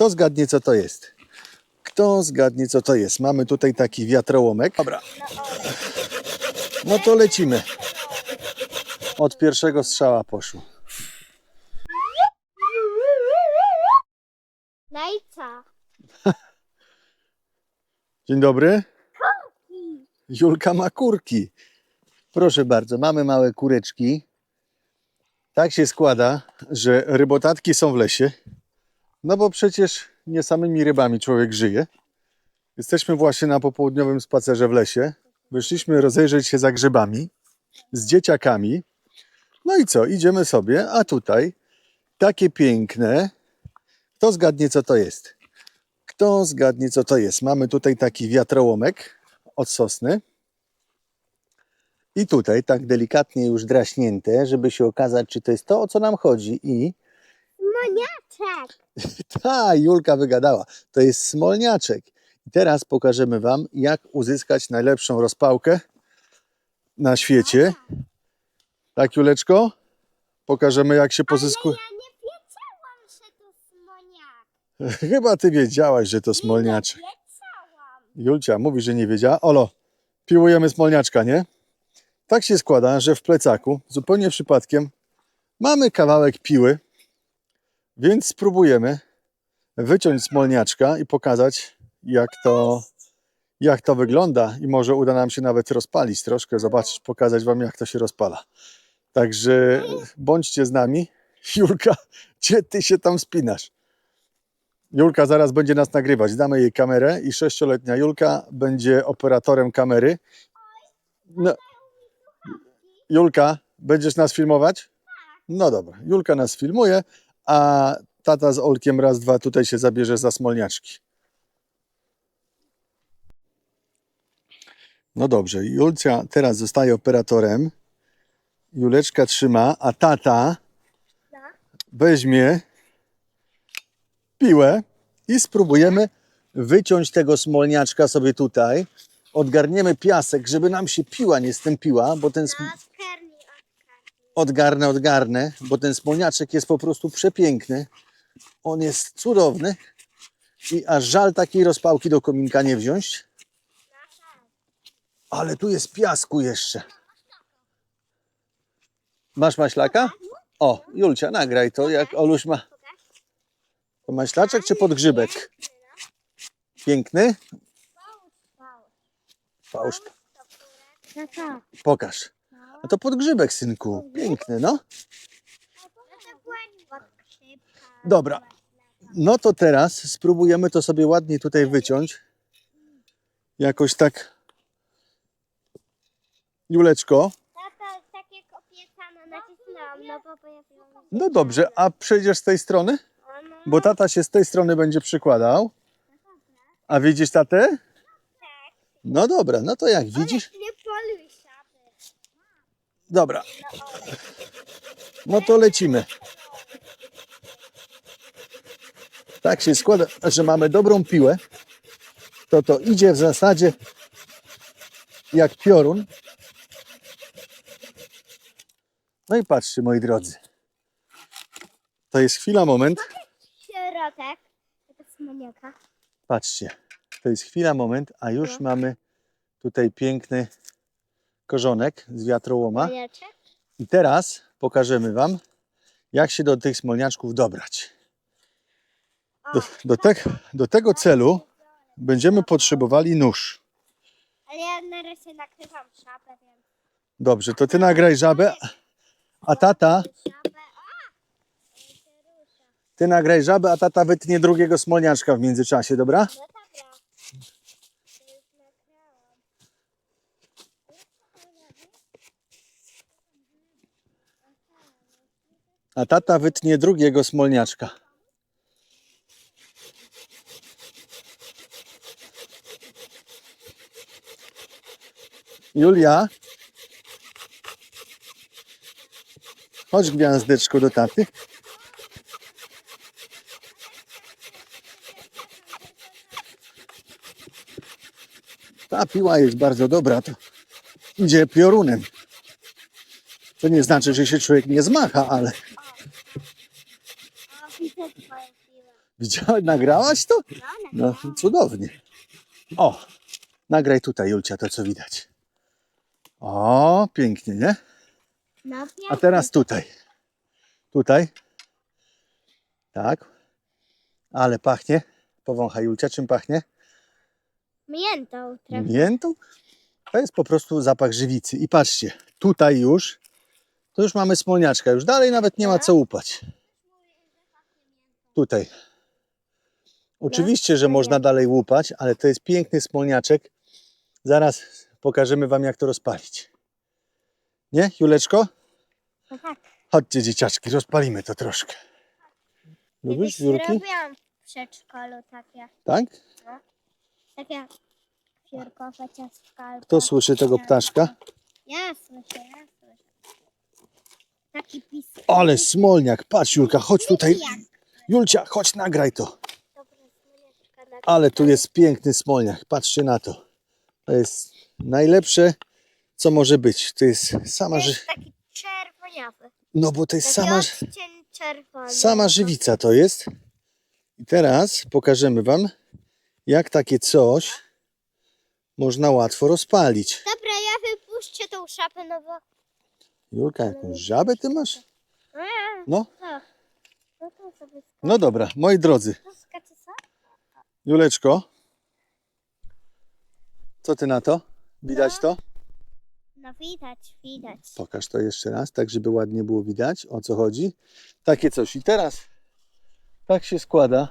Kto zgadnie, co to jest? Kto zgadnie, co to jest? Mamy tutaj taki wiatrołomek. Dobra. No to lecimy. Od pierwszego strzała poszło. No i co? Dzień dobry. Julka ma kurki. Proszę bardzo, mamy małe kureczki. Tak się składa, że rybotatki są w lesie. No bo przecież nie samymi rybami człowiek żyje. Jesteśmy właśnie na popołudniowym spacerze w lesie. Wyszliśmy rozejrzeć się za grzybami z dzieciakami. No i co, idziemy sobie, a tutaj takie piękne. Kto zgadnie, co to jest? Kto zgadnie, co to jest? Mamy tutaj taki wiatrołomek od sosny. I tutaj tak delikatnie już draśnięte, żeby się okazać, czy to jest to, o co nam chodzi. I Moniaczek. ta Julka wygadała, to jest smolniaczek. I teraz pokażemy Wam, jak uzyskać najlepszą rozpałkę na świecie. Tak, Juleczko? Pokażemy, jak się pozyskuje. Ja nie wiedziałam, że to smoniak. Chyba Ty wiedziałaś, że to smolniaczek. Nie wiedziałam. Julcia mówi, że nie wiedziała. Olo, piłujemy smolniaczka, nie? Tak się składa, że w plecaku, zupełnie przypadkiem, mamy kawałek piły, więc spróbujemy wyciąć smolniaczka i pokazać, jak to, jak to wygląda. I może uda nam się nawet rozpalić troszkę, zobaczyć, pokazać Wam, jak to się rozpala. Także bądźcie z nami. Julka, gdzie Ty się tam spinasz? Julka zaraz będzie nas nagrywać. Damy jej kamerę i sześcioletnia Julka będzie operatorem kamery. No. Julka, będziesz nas filmować? No dobra, Julka nas filmuje, a tata z Olkiem raz, dwa tutaj się zabierze za smolniaczki. No dobrze, Julcia teraz zostaje operatorem. Juleczka trzyma, a tata weźmie piłę i spróbujemy wyciąć tego smolniaczka sobie tutaj. Odgarniemy piasek, żeby nam się piła nie stępiła, bo ten sm- Oskarni, odgarnę, odgarnę, bo ten smolniaczek jest po prostu przepiękny. On jest cudowny i aż żal takiej rozpałki do kominka nie wziąć. Ale tu jest piasku jeszcze. Masz maślaka? O, Julcia, nagraj to, jak Oluś ma. To maślaczek czy podgrzybek? Piękny? Fałsz. Pokaż. A to podgrzybek, synku. Piękny, no. Dobra. No to teraz spróbujemy to sobie ładnie tutaj wyciąć. Jakoś tak. Juleczko. Tata, tak jak obiecano, nacisnęłam, no bo pojawiło mi się... No dobrze, a przejdziesz z tej strony? No, Bo tata się z tej strony będzie przykładał. A widzisz tatę? No dobra, no to jak widzisz? Nie. Dobra. No to lecimy. Tak się składa, że mamy dobrą piłę. To to idzie w zasadzie jak piorun. No i patrzcie, moi drodzy. To jest chwila, moment. Środek. Patrzcie, to jest chwila, moment, a już mamy tutaj piękny korzonek z wiatrołoma. I teraz pokażemy Wam, jak się do tych smolniaczków dobrać. Do, do, te, do tego celu będziemy potrzebowali nóż. Ale ja na razie nakrywam szabę, więc... Dobrze, to Ty nagraj żabę, a tata. Ty nagraj żabę, a tata wytnie drugiego smolniaczka w międzyczasie, dobra? No dobra. To już nagrałam. A tata wytnie drugiego smolniaczka. Julia. Chodź gwiazdeczko do taty. Ta piła jest bardzo dobra, to idzie piorunem. To nie znaczy, że się człowiek nie zmacha, ale O, widzę twoją piłę. Widziałeś, nagrałaś to? No, No, cudownie. O, nagraj tutaj, Julcia, to co widać. O, pięknie, nie? no A teraz tutaj. Tutaj. Tak. Ale pachnie. Powąchaj, Julcia, czym pachnie? miętą trochę. Miętą? To jest po prostu zapach żywicy. I patrzcie, tutaj już, to już mamy smolniaczka. Już dalej nawet nie ma co łupać. Tutaj. Oczywiście, że można dalej łupać, ale to jest piękny smolniaczek. Zaraz pokażemy Wam, jak to rozpalić. Nie, Juleczko? No tak. Chodźcie, dzieciaczki, rozpalimy to troszkę. Lubisz wiórki? robiłam w przedszkolu takie, Tak? takie piórkowe ciastka. Kto słyszy tego ptaszka? Ja słyszę, ja słyszę. Taki pis. Ale smolniak, patrz Julka, chodź tutaj. Julcia, chodź nagraj to. Ale tu jest piękny smolniak, patrzcie na to. To jest najlepsze, co może być. To jest sama, To jest taki czerwoniawy. no bo to jest Taki sama, czerwony. sama żywica to jest. I teraz pokażemy Wam, jak takie coś można łatwo rozpalić. Dobra, ja wypuszczę tą szapę, no bo... Julka, jakąś żabę ty masz? No? No to sobie skaczę. no dobra, moi drodzy. To co? Juleczko, co ty na to? Widać to? No widać, widać. Pokaż to jeszcze raz, tak żeby ładnie było widać o co chodzi. Takie coś. I teraz tak się składa,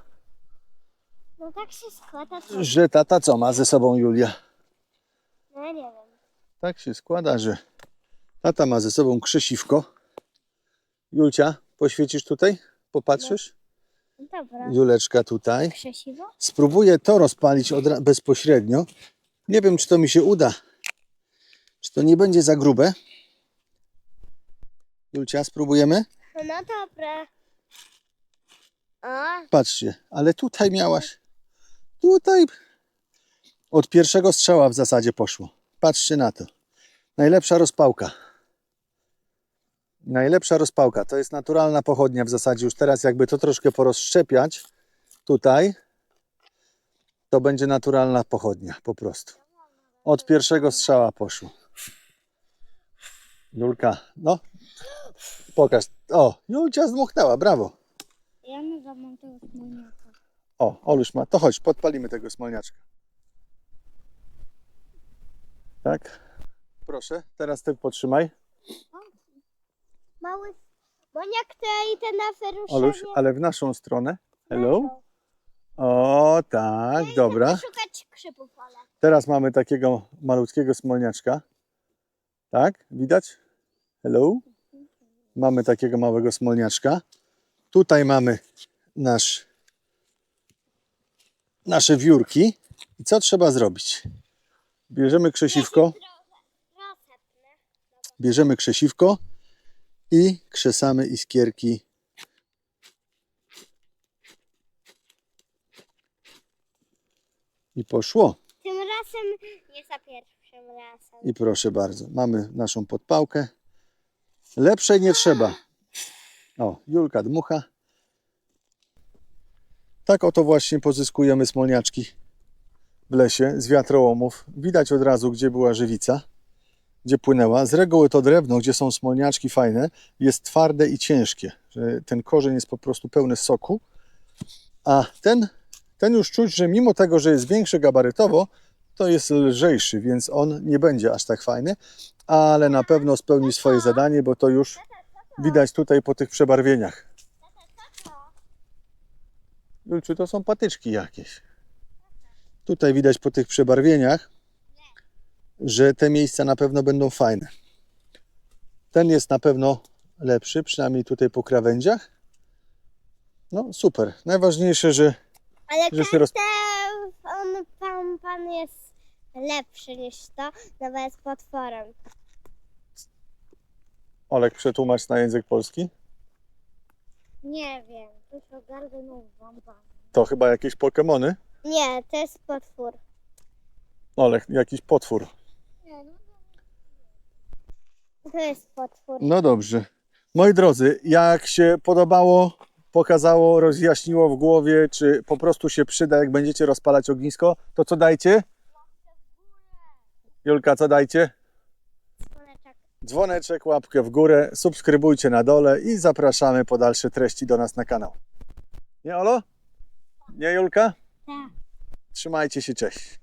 No tak się składa, że... że tata co ma ze sobą Julia? No nie wiem. Tak się składa, że tata ma ze sobą krzesiwko. Julcia, poświecisz tutaj? Popatrzysz? No Dobra. Juleczka tutaj. Krzesiwo? Spróbuję to rozpalić od, bezpośrednio. Nie wiem, czy to mi się uda. Czy to nie będzie za grube? Julcia, spróbujemy? No dobra. Patrzcie, ale tutaj miałaś. Tutaj od pierwszego strzała w zasadzie poszło. Patrzcie na to. Najlepsza rozpałka. Najlepsza rozpałka. To jest naturalna pochodnia w zasadzie. Już teraz jakby to troszkę porozszczepiać tutaj, to będzie naturalna pochodnia po prostu. Od pierwszego strzała poszło. Julka, no. Pokaż. O, Julcia zdmuchnęła, brawo. ja nie mam tego smolniaka. O, Oluś ma. To chodź, podpalimy tego smolniaczka. Tak? Proszę, teraz ty potrzymaj. Mały smolniak to i ten na feruszenie. Oluś, ale w naszą stronę. Hello? O, tak, dobra. Szukać ale. Teraz mamy takiego malutkiego smolniaczka. Tak? Widać? Hello? Mamy takiego małego smolniaczka. Tutaj mamy nasz, nasze wiórki. I co trzeba zrobić? Bierzemy krzesiwko. Bierzemy krzesiwko i krzesamy iskierki. I poszło. Tym razem nie za pierwszym razem. I proszę bardzo, mamy naszą podpałkę. Lepszej nie trzeba. O, Julka dmucha. Tak oto właśnie pozyskujemy smolniaczki w lesie z wiatrołomów. Widać od razu, gdzie była żywica, gdzie płynęła. Z reguły to drewno, gdzie są smolniaczki fajne, jest twarde i ciężkie. Ten korzeń jest po prostu pełny soku. A ten, ten już czuć, że mimo tego, że jest większy gabarytowo, to jest lżejszy, więc on nie będzie aż tak fajny, ale na pewno spełni swoje zadanie, bo to już widać tutaj po tych przebarwieniach. Julciu, to są patyczki jakieś. Tutaj widać po tych przebarwieniach, że te miejsca na pewno będą fajne. Ten jest na pewno lepszy, przynajmniej tutaj po krawędziach. No super. Najważniejsze, że, Ale że się roz... on, pan, pan jest lepszy niż to, bo jest potworem. Olek przetłumacz na język polski. Nie wiem, to ogarnął wampa. To chyba jakieś Pokemony. Nie, to jest potwór. Olek, jakiś potwór. To jest potwór. No dobrze. Moi drodzy, jak się podobało pokazało, rozjaśniło w głowie, czy po prostu się przyda, jak będziecie rozpalać ognisko, to co dajcie? Julka, co dajcie? Słoneczek. Dzwoneczek, łapkę w górę, subskrybujcie na dole i zapraszamy po dalsze treści do nas na kanał. Nie, Olo? Nie, Julka? Tak. Trzymajcie się, cześć.